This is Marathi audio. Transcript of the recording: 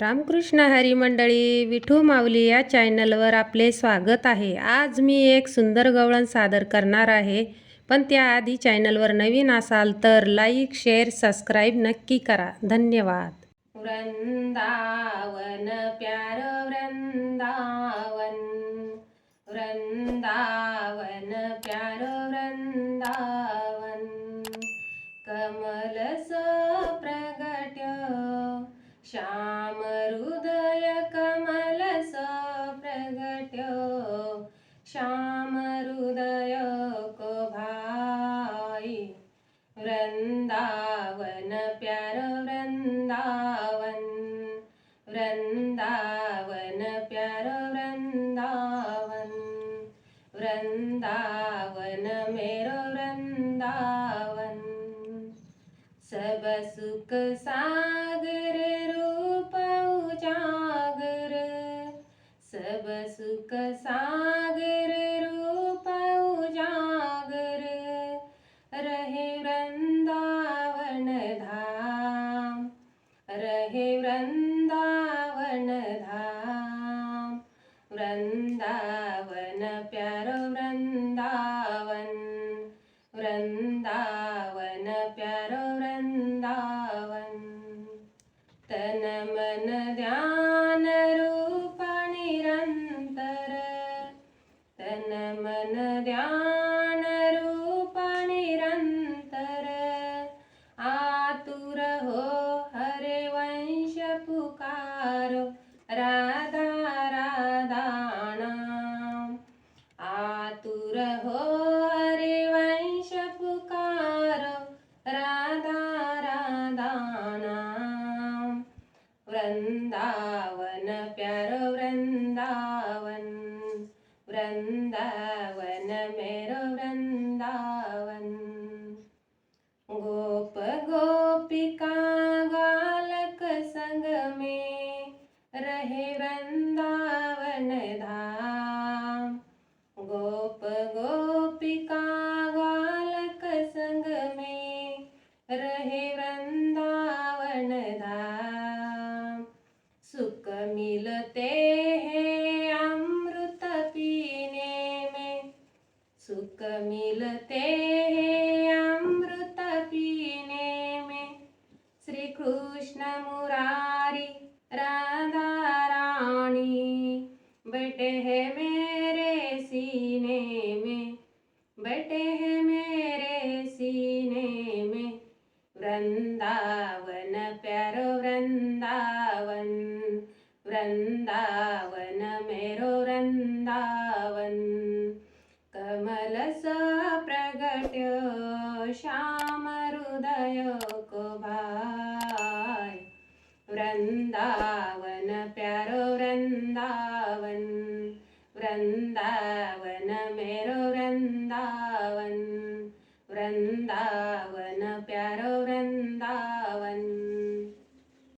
रामकृष्ण हरी मंडळी विठू माऊली या चॅनलवर आपले स्वागत आहे. आज मी एक सुंदर गवळण सादर करणार आहे. पण त्याआधी चॅनलवर नवीन असाल तर लाईक शेअर सबस्क्राईब नक्की करा. धन्यवाद. वृंदावन प्यार वृंदावन. वृंदावन प्यार वृंदावन. कमल प्रग श्याम हृदय कमल प्रगट्य श्याम हृदय को भाई वृंदावन प्यार वृंदावन वृंदावन प्यार वृंदावन वृंदावन मेरो वृंदावन सब सुख सा रहे वृंदावन धाम वृंदावन प्यारो वृंदावन वृंदावन प्यारो रहो हरिवंश पुकार राधा राधाना वृन्दावन प्यारो वृन्दावन वृन्दावन मेरो वृन्दावन। गोप गोपिका गोपकालक सङ्गमे वृन्दावन मिलते हैं अमृत पीने में। सुख मिलते हैं अमृत पीने में। श्री कृष्ण मुरारी राधा रानी बैठे है मेरे सीने में। बैठे है मेरे सीने में। वृंदावन प्यारो वृंदावन। वृंदावन मेरो वृंदावन कमल प्रगट्य श्याम हृदय को वृंदावन प्यारो वृंदावन वृंदावन मेरो वृंदावन वृंदावन प्यारो वृंदावन